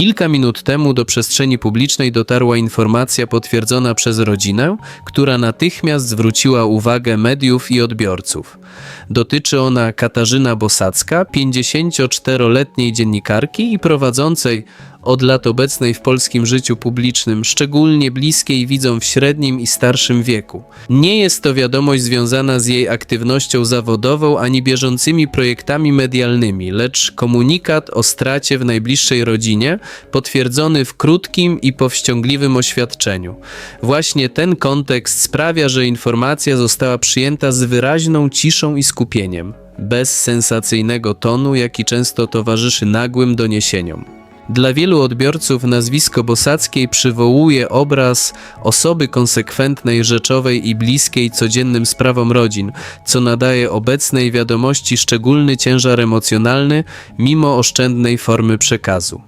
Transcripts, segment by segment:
Kilka minut temu do przestrzeni publicznej dotarła informacja potwierdzona przez rodzinę, która natychmiast zwróciła uwagę mediów i odbiorców. Dotyczy ona Katarzyna Bosacka, 54-letniej dziennikarki i prowadzącej od lat obecnej w polskim życiu publicznym, szczególnie bliskiej widzom w średnim i starszym wieku. Nie jest to wiadomość związana z jej aktywnością zawodową ani bieżącymi projektami medialnymi, lecz komunikat o stracie w najbliższej rodzinie, potwierdzony w krótkim i powściągliwym oświadczeniu. Właśnie ten kontekst sprawia, że informacja została przyjęta z wyraźną ciszą i skupieniem, bez sensacyjnego tonu, jaki często towarzyszy nagłym doniesieniom. Dla wielu odbiorców nazwisko Bosackiej przywołuje obraz osoby konsekwentnej, rzeczowej i bliskiej codziennym sprawom rodzin, co nadaje obecnej wiadomości szczególny ciężar emocjonalny, mimo oszczędnej formy przekazu.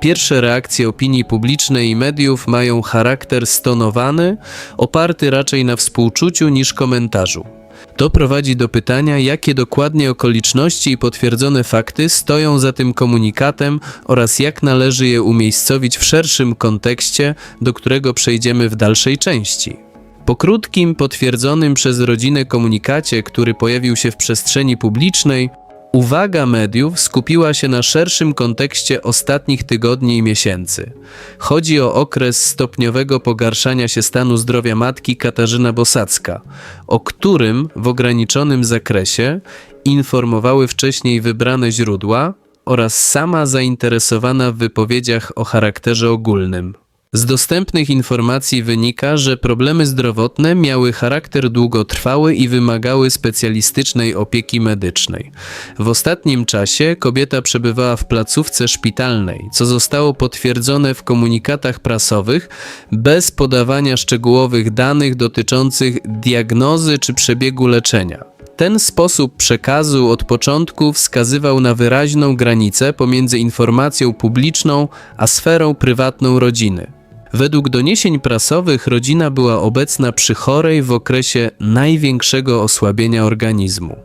Pierwsze reakcje opinii publicznej i mediów mają charakter stonowany, oparty raczej na współczuciu niż komentarzu. To prowadzi do pytania, jakie dokładnie okoliczności i potwierdzone fakty stoją za tym komunikatem oraz jak należy je umiejscowić w szerszym kontekście, do którego przejdziemy w dalszej części. Po krótkim, potwierdzonym przez rodzinę komunikacie, który pojawił się w przestrzeni publicznej, Uwaga mediów skupiła się na szerszym kontekście ostatnich tygodni i miesięcy. Chodzi o okres stopniowego pogarszania się stanu zdrowia matki Katarzyna Bosacka, o którym w ograniczonym zakresie informowały wcześniej wybrane źródła oraz sama zainteresowana w wypowiedziach o charakterze ogólnym. Z dostępnych informacji wynika, że problemy zdrowotne miały charakter długotrwały i wymagały specjalistycznej opieki medycznej. W ostatnim czasie kobieta przebywała w placówce szpitalnej, co zostało potwierdzone w komunikatach prasowych bez podawania szczegółowych danych dotyczących diagnozy czy przebiegu leczenia. Ten sposób przekazu od początku wskazywał na wyraźną granicę pomiędzy informacją publiczną a sferą prywatną rodziny. Według doniesień prasowych rodzina była obecna przy chorej w okresie największego osłabienia organizmu.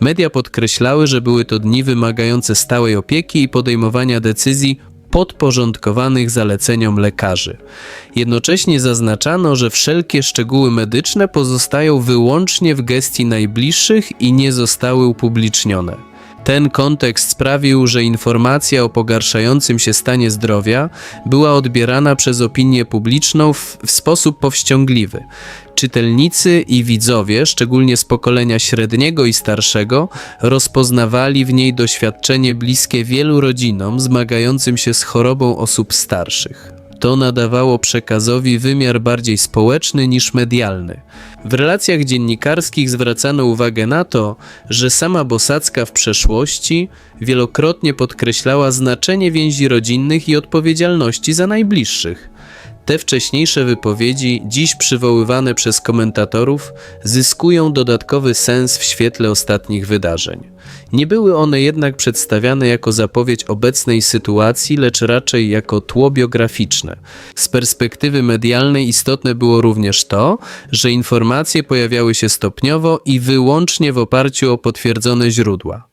Media podkreślały, że były to dni wymagające stałej opieki i podejmowania decyzji podporządkowanych zaleceniom lekarzy. Jednocześnie zaznaczano, że wszelkie szczegóły medyczne pozostają wyłącznie w gestii najbliższych i nie zostały upublicznione. Ten kontekst sprawił, że informacja o pogarszającym się stanie zdrowia była odbierana przez opinię publiczną w, w sposób powściągliwy. Czytelnicy i widzowie, szczególnie z pokolenia średniego i starszego, rozpoznawali w niej doświadczenie bliskie wielu rodzinom zmagającym się z chorobą osób starszych. To nadawało przekazowi wymiar bardziej społeczny niż medialny. W relacjach dziennikarskich zwracano uwagę na to, że sama Bosacka w przeszłości wielokrotnie podkreślała znaczenie więzi rodzinnych i odpowiedzialności za najbliższych. Te wcześniejsze wypowiedzi, dziś przywoływane przez komentatorów, zyskują dodatkowy sens w świetle ostatnich wydarzeń. Nie były one jednak przedstawiane jako zapowiedź obecnej sytuacji, lecz raczej jako tło biograficzne. Z perspektywy medialnej istotne było również to, że informacje pojawiały się stopniowo i wyłącznie w oparciu o potwierdzone źródła.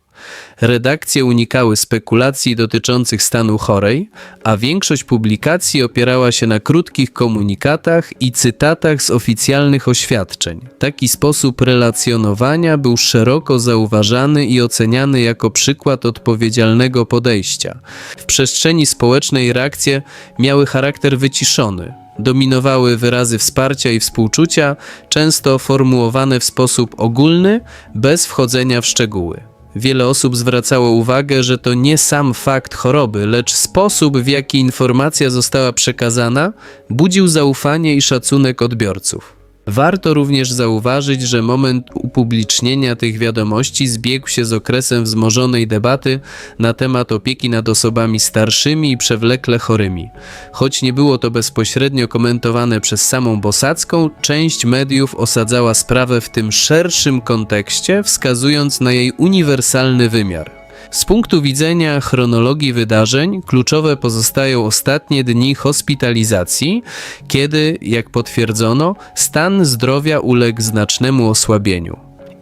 Redakcje unikały spekulacji dotyczących stanu chorej, a większość publikacji opierała się na krótkich komunikatach i cytatach z oficjalnych oświadczeń. Taki sposób relacjonowania był szeroko zauważany i oceniany jako przykład odpowiedzialnego podejścia. W przestrzeni społecznej reakcje miały charakter wyciszony, dominowały wyrazy wsparcia i współczucia, często formułowane w sposób ogólny, bez wchodzenia w szczegóły. Wiele osób zwracało uwagę, że to nie sam fakt choroby, lecz sposób, w jaki informacja została przekazana, budził zaufanie i szacunek odbiorców. Warto również zauważyć, że moment upublicznienia tych wiadomości zbiegł się z okresem wzmożonej debaty na temat opieki nad osobami starszymi i przewlekle chorymi. Choć nie było to bezpośrednio komentowane przez samą Bosacką, część mediów osadzała sprawę w tym szerszym kontekście, wskazując na jej uniwersalny wymiar. Z punktu widzenia chronologii wydarzeń, kluczowe pozostają ostatnie dni hospitalizacji, kiedy, jak potwierdzono, stan zdrowia uległ znacznemu osłabieniu.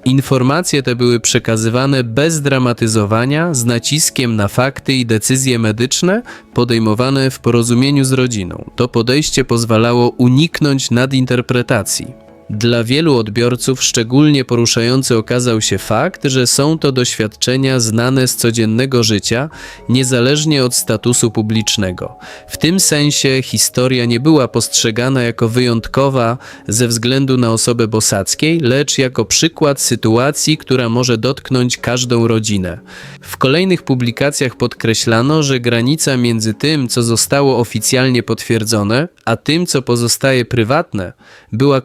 Informacje te były przekazywane bez dramatyzowania, z naciskiem na fakty i decyzje medyczne podejmowane w porozumieniu z rodziną. To podejście pozwalało uniknąć nadinterpretacji. Dla wielu odbiorców szczególnie poruszający okazał się fakt, że są to doświadczenia znane z codziennego życia, niezależnie od statusu publicznego. W tym sensie historia nie była postrzegana jako wyjątkowa ze względu na osobę Bosackiej, lecz jako przykład sytuacji, która może dotknąć każdą rodzinę. W kolejnych publikacjach podkreślano, że granica między tym, co zostało oficjalnie potwierdzone, a tym, co pozostaje prywatne, była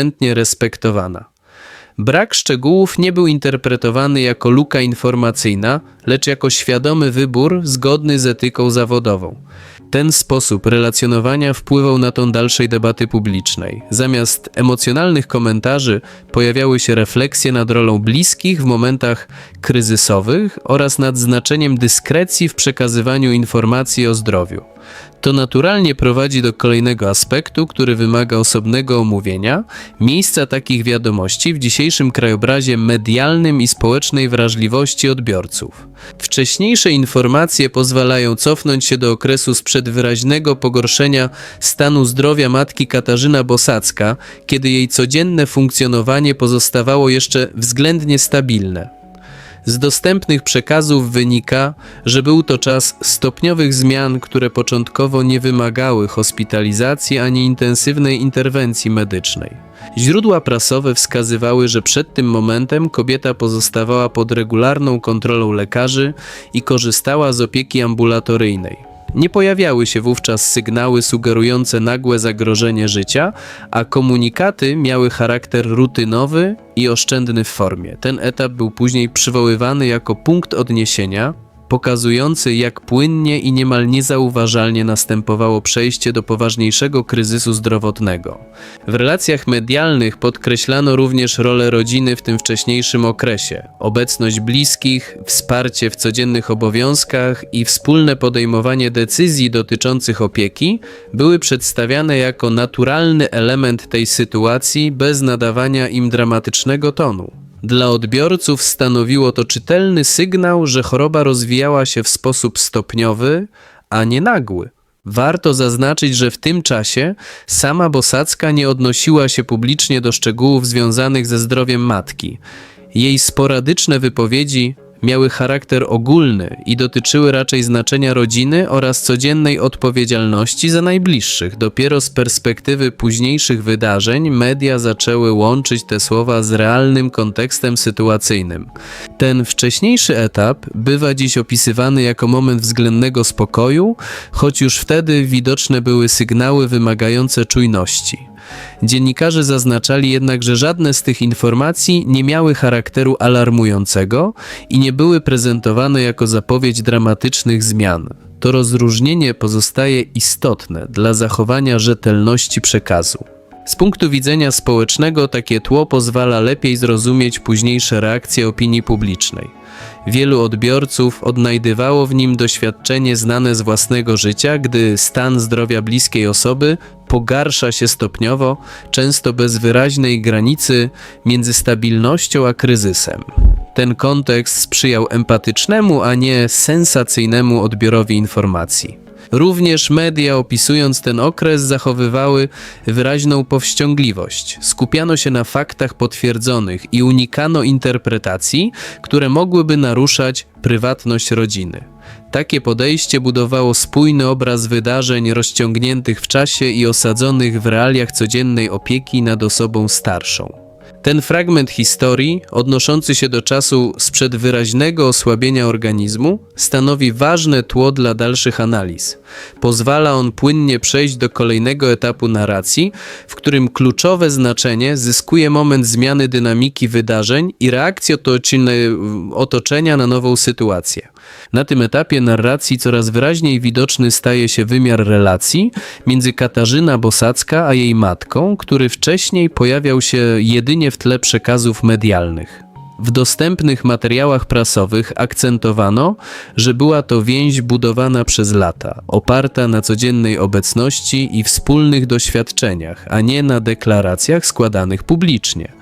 konsekwentnie respektowana. Brak szczegółów nie był interpretowany jako luka informacyjna, lecz jako świadomy wybór zgodny z etyką zawodową. Ten sposób relacjonowania wpływał na ton dalszej debaty publicznej. Zamiast emocjonalnych komentarzy pojawiały się refleksje nad rolą bliskich w momentach kryzysowych oraz nad znaczeniem dyskrecji w przekazywaniu informacji o zdrowiu. To naturalnie prowadzi do kolejnego aspektu, który wymaga osobnego omówienia miejsca takich wiadomości w dzisiejszym krajobrazie medialnym i społecznej wrażliwości odbiorców. Wcześniejsze informacje pozwalają cofnąć się do okresu sprzed wyraźnego pogorszenia stanu zdrowia matki Katarzyna Bosacka, kiedy jej codzienne funkcjonowanie pozostawało jeszcze względnie stabilne. Z dostępnych przekazów wynika, że był to czas stopniowych zmian, które początkowo nie wymagały hospitalizacji ani intensywnej interwencji medycznej. Źródła prasowe wskazywały, że przed tym momentem kobieta pozostawała pod regularną kontrolą lekarzy i korzystała z opieki ambulatoryjnej. Nie pojawiały się wówczas sygnały sugerujące nagłe zagrożenie życia, a komunikaty miały charakter rutynowy i oszczędny w formie. Ten etap był później przywoływany jako punkt odniesienia, pokazujący jak płynnie i niemal niezauważalnie następowało przejście do poważniejszego kryzysu zdrowotnego. W relacjach medialnych podkreślano również rolę rodziny w tym wcześniejszym okresie, obecność bliskich, wsparcie w codziennych obowiązkach i wspólne podejmowanie decyzji dotyczących opieki były przedstawiane jako naturalny element tej sytuacji bez nadawania im dramatycznego tonu. Dla odbiorców stanowiło to czytelny sygnał, że choroba rozwijała się w sposób stopniowy, a nie nagły. Warto zaznaczyć, że w tym czasie sama Bosacka nie odnosiła się publicznie do szczegółów związanych ze zdrowiem matki. Jej sporadyczne wypowiedzi miały charakter ogólny i dotyczyły raczej znaczenia rodziny oraz codziennej odpowiedzialności za najbliższych. Dopiero z perspektywy późniejszych wydarzeń media zaczęły łączyć te słowa z realnym kontekstem sytuacyjnym. Ten wcześniejszy etap bywa dziś opisywany jako moment względnego spokoju, choć już wtedy widoczne były sygnały wymagające czujności. Dziennikarze zaznaczali jednak, że żadne z tych informacji nie miały charakteru alarmującego i nie były prezentowane jako zapowiedź dramatycznych zmian. To rozróżnienie pozostaje istotne dla zachowania rzetelności przekazu. Z punktu widzenia społecznego takie tło pozwala lepiej zrozumieć późniejsze reakcje opinii publicznej. Wielu odbiorców odnajdywało w nim doświadczenie znane z własnego życia, gdy stan zdrowia bliskiej osoby pogarsza się stopniowo, często bez wyraźnej granicy między stabilnością a kryzysem. Ten kontekst sprzyjał empatycznemu, a nie sensacyjnemu odbiorowi informacji. Również media, opisując ten okres, zachowywały wyraźną powściągliwość. Skupiano się na faktach potwierdzonych i unikano interpretacji, które mogłyby naruszać prywatność rodziny. Takie podejście budowało spójny obraz wydarzeń rozciągniętych w czasie i osadzonych w realiach codziennej opieki nad osobą starszą. Ten fragment historii, odnoszący się do czasu sprzed wyraźnego osłabienia organizmu, stanowi ważne tło dla dalszych analiz. Pozwala on płynnie przejść do kolejnego etapu narracji, w którym kluczowe znaczenie zyskuje moment zmiany dynamiki wydarzeń i reakcji otoczenia na nową sytuację. Na tym etapie narracji coraz wyraźniej widoczny staje się wymiar relacji między Katarzyna Bosacka a jej matką, który wcześniej pojawiał się jedynie w tle przekazów medialnych. W dostępnych materiałach prasowych akcentowano, że była to więź budowana przez lata, oparta na codziennej obecności i wspólnych doświadczeniach, a nie na deklaracjach składanych publicznie.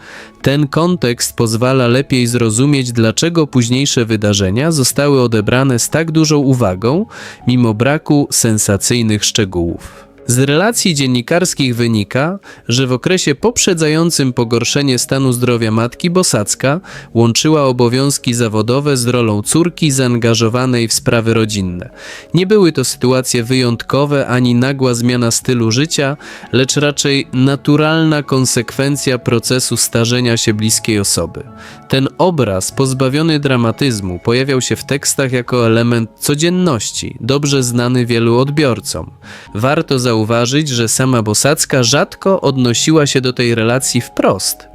Ten kontekst pozwala lepiej zrozumieć, dlaczego późniejsze wydarzenia zostały odebrane z tak dużą uwagą, mimo braku sensacyjnych szczegółów. Z relacji dziennikarskich wynika, że w okresie poprzedzającym pogorszenie stanu zdrowia matki Bosacka łączyła obowiązki zawodowe z rolą córki zaangażowanej w sprawy rodzinne. Nie były to sytuacje wyjątkowe ani nagła zmiana stylu życia, lecz raczej naturalna konsekwencja procesu starzenia się bliskiej osoby. Ten obraz, pozbawiony dramatyzmu, pojawiał się w tekstach jako element codzienności, dobrze znany wielu odbiorcom. Warto zauważyć, że sama Bosacka rzadko odnosiła się do tej relacji wprost.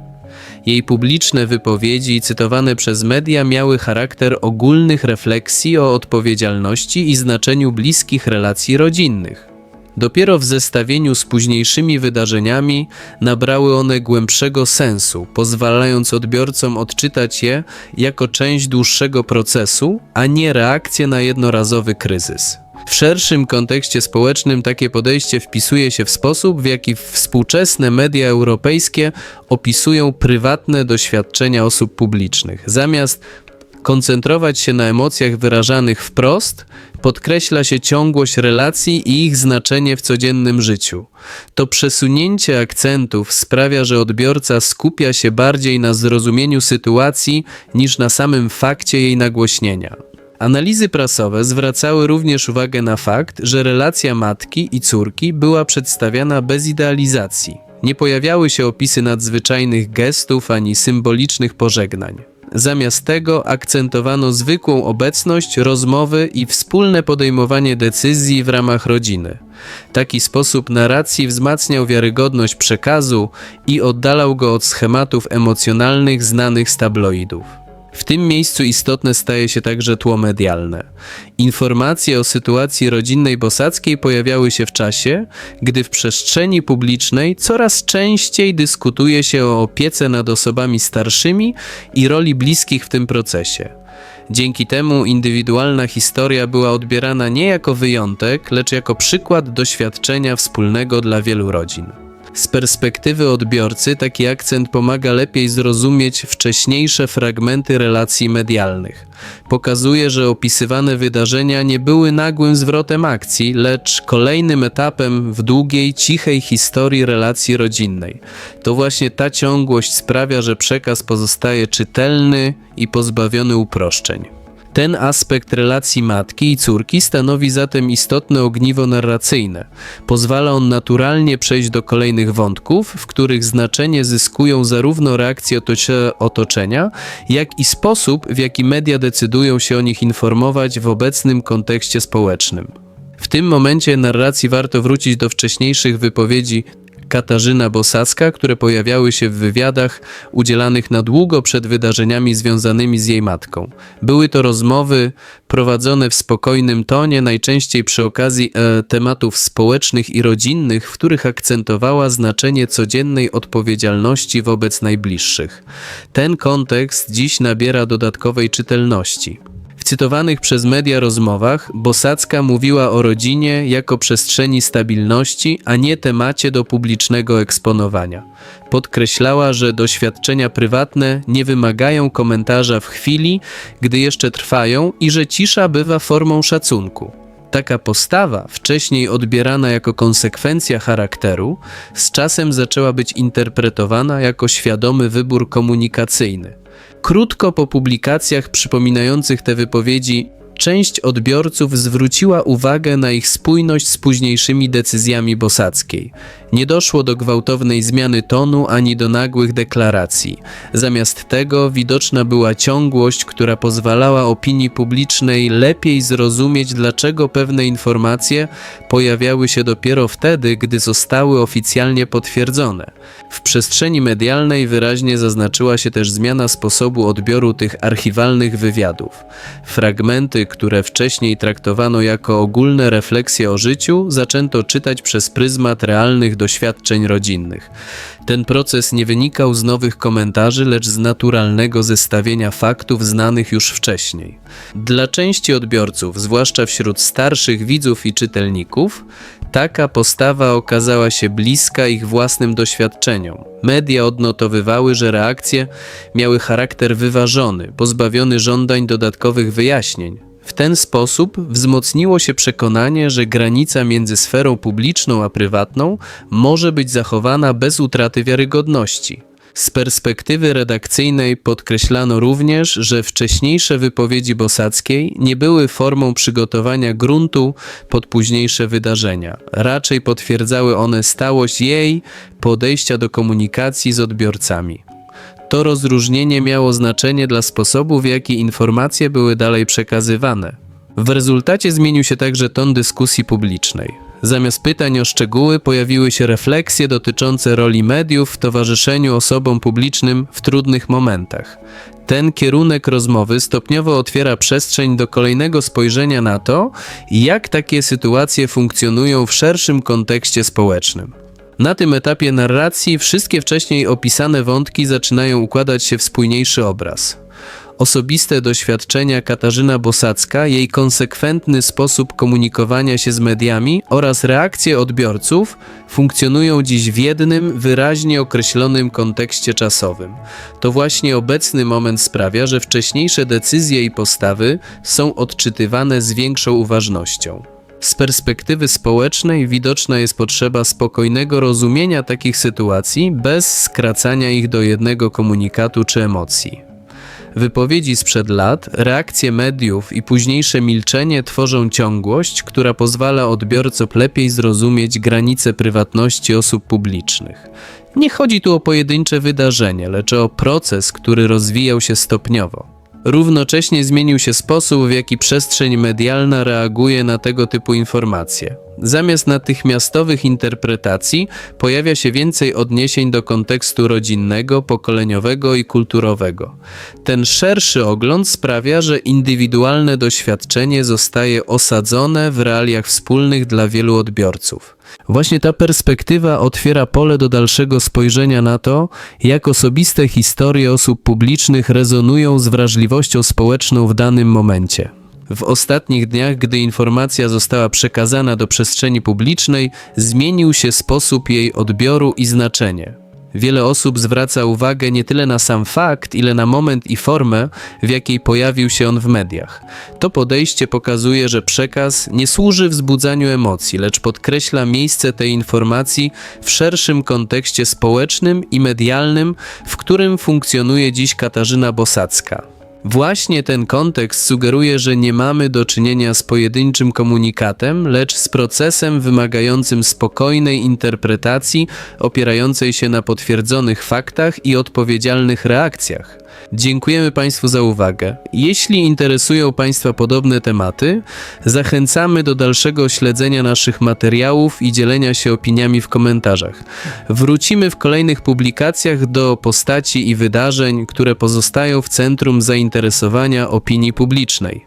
Jej publiczne wypowiedzi cytowane przez media miały charakter ogólnych refleksji o odpowiedzialności i znaczeniu bliskich relacji rodzinnych. Dopiero w zestawieniu z późniejszymi wydarzeniami nabrały one głębszego sensu, pozwalając odbiorcom odczytać je jako część dłuższego procesu, a nie reakcję na jednorazowy kryzys. W szerszym kontekście społecznym takie podejście wpisuje się w sposób, w jaki współczesne media europejskie opisują prywatne doświadczenia osób publicznych. Zamiast koncentrować się na emocjach wyrażanych wprost, podkreśla się ciągłość relacji i ich znaczenie w codziennym życiu. To przesunięcie akcentów sprawia, że odbiorca skupia się bardziej na zrozumieniu sytuacji niż na samym fakcie jej nagłośnienia. Analizy prasowe zwracały również uwagę na fakt, że relacja matki i córki była przedstawiana bez idealizacji. Nie pojawiały się opisy nadzwyczajnych gestów ani symbolicznych pożegnań. Zamiast tego akcentowano zwykłą obecność, rozmowy i wspólne podejmowanie decyzji w ramach rodziny. Taki sposób narracji wzmacniał wiarygodność przekazu i oddalał go od schematów emocjonalnych znanych z tabloidów. W tym miejscu istotne staje się także tło medialne. Informacje o sytuacji rodzinnej Bosackiej pojawiały się w czasie, gdy w przestrzeni publicznej coraz częściej dyskutuje się o opiece nad osobami starszymi i roli bliskich w tym procesie. Dzięki temu indywidualna historia była odbierana nie jako wyjątek, lecz jako przykład doświadczenia wspólnego dla wielu rodzin. Z perspektywy odbiorcy taki akcent pomaga lepiej zrozumieć wcześniejsze fragmenty relacji medialnych. Pokazuje, że opisywane wydarzenia nie były nagłym zwrotem akcji, lecz kolejnym etapem w długiej, cichej historii relacji rodzinnej. To właśnie ta ciągłość sprawia, że przekaz pozostaje czytelny i pozbawiony uproszczeń. Ten aspekt relacji matki i córki stanowi zatem istotne ogniwo narracyjne. Pozwala on naturalnie przejść do kolejnych wątków, w których znaczenie zyskują zarówno reakcje otocze- otoczenia, jak i sposób, w jaki media decydują się o nich informować w obecnym kontekście społecznym. W tym momencie narracji warto wrócić do wcześniejszych wypowiedzi Katarzyna Bosacka, które pojawiały się w wywiadach udzielanych na długo przed wydarzeniami związanymi z jej matką. Były to rozmowy prowadzone w spokojnym tonie, najczęściej przy okazji e, tematów społecznych i rodzinnych, w których akcentowała znaczenie codziennej odpowiedzialności wobec najbliższych. Ten kontekst dziś nabiera dodatkowej czytelności. Cytowanych przez media rozmowach Bosacka mówiła o rodzinie jako przestrzeni stabilności, a nie temacie do publicznego eksponowania. Podkreślała, że doświadczenia prywatne nie wymagają komentarza w chwili, gdy jeszcze trwają i że cisza bywa formą szacunku. Taka postawa, wcześniej odbierana jako konsekwencja charakteru, z czasem zaczęła być interpretowana jako świadomy wybór komunikacyjny. Krótko po publikacjach przypominających te wypowiedzi, część odbiorców zwróciła uwagę na ich spójność z późniejszymi decyzjami Bosackiej. Nie doszło do gwałtownej zmiany tonu ani do nagłych deklaracji. Zamiast tego widoczna była ciągłość, która pozwalała opinii publicznej lepiej zrozumieć, dlaczego pewne informacje pojawiały się dopiero wtedy, gdy zostały oficjalnie potwierdzone. W przestrzeni medialnej wyraźnie zaznaczyła się też zmiana sposobu odbioru tych archiwalnych wywiadów. Fragmenty, które wcześniej traktowano jako ogólne refleksje o życiu, zaczęto czytać przez pryzmat realnych doświadczeń rodzinnych. Ten proces nie wynikał z nowych komentarzy, lecz z naturalnego zestawienia faktów znanych już wcześniej. Dla części odbiorców, zwłaszcza wśród starszych widzów i czytelników, taka postawa okazała się bliska ich własnym doświadczeniom. Media odnotowywały, że reakcje miały charakter wyważony, pozbawiony żądań dodatkowych wyjaśnień. W ten sposób wzmocniło się przekonanie, że granica między sferą publiczną a prywatną może być zachowana bez utraty wiarygodności. Z perspektywy redakcyjnej podkreślano również, że wcześniejsze wypowiedzi Bosackiej nie były formą przygotowania gruntu pod późniejsze wydarzenia. Raczej potwierdzały one stałość jej podejścia do komunikacji z odbiorcami. To rozróżnienie miało znaczenie dla sposobu, w jaki informacje były dalej przekazywane. W rezultacie zmienił się także ton dyskusji publicznej. Zamiast pytań o szczegóły pojawiły się refleksje dotyczące roli mediów w towarzyszeniu osobom publicznym w trudnych momentach. Ten kierunek rozmowy stopniowo otwiera przestrzeń do kolejnego spojrzenia na to, jak takie sytuacje funkcjonują w szerszym kontekście społecznym. Na tym etapie narracji wszystkie wcześniej opisane wątki zaczynają układać się w spójniejszy obraz. Osobiste doświadczenia Katarzyna Bosacka, jej konsekwentny sposób komunikowania się z mediami oraz reakcje odbiorców funkcjonują dziś w jednym, wyraźnie określonym kontekście czasowym. To właśnie obecny moment sprawia, że wcześniejsze decyzje i postawy są odczytywane z większą uważnością. Z perspektywy społecznej widoczna jest potrzeba spokojnego rozumienia takich sytuacji bez skracania ich do jednego komunikatu czy emocji. Wypowiedzi sprzed lat, reakcje mediów i późniejsze milczenie tworzą ciągłość, która pozwala odbiorcom lepiej zrozumieć granice prywatności osób publicznych. Nie chodzi tu o pojedyncze wydarzenie, lecz o proces, który rozwijał się stopniowo. Równocześnie zmienił się sposób, w jaki przestrzeń medialna reaguje na tego typu informacje. Zamiast natychmiastowych interpretacji pojawia się więcej odniesień do kontekstu rodzinnego, pokoleniowego i kulturowego. Ten szerszy ogląd sprawia, że indywidualne doświadczenie zostaje osadzone w realiach wspólnych dla wielu odbiorców. Właśnie ta perspektywa otwiera pole do dalszego spojrzenia na to, jak osobiste historie osób publicznych rezonują z wrażliwością społeczną w danym momencie. W ostatnich dniach, gdy informacja została przekazana do przestrzeni publicznej, zmienił się sposób jej odbioru i znaczenie. Wiele osób zwraca uwagę nie tyle na sam fakt, ile na moment i formę, w jakiej pojawił się on w mediach. To podejście pokazuje, że przekaz nie służy wzbudzaniu emocji, lecz podkreśla miejsce tej informacji w szerszym kontekście społecznym i medialnym, w którym funkcjonuje dziś Katarzyna Bosacka. Właśnie ten kontekst sugeruje, że nie mamy do czynienia z pojedynczym komunikatem, lecz z procesem wymagającym spokojnej interpretacji, opierającej się na potwierdzonych faktach i odpowiedzialnych reakcjach. Dziękujemy Państwu za uwagę. Jeśli interesują Państwa podobne tematy, zachęcamy do dalszego śledzenia naszych materiałów i dzielenia się opiniami w komentarzach. Wrócimy w kolejnych publikacjach do postaci i wydarzeń, które pozostają w centrum zainteresowania opinii publicznej.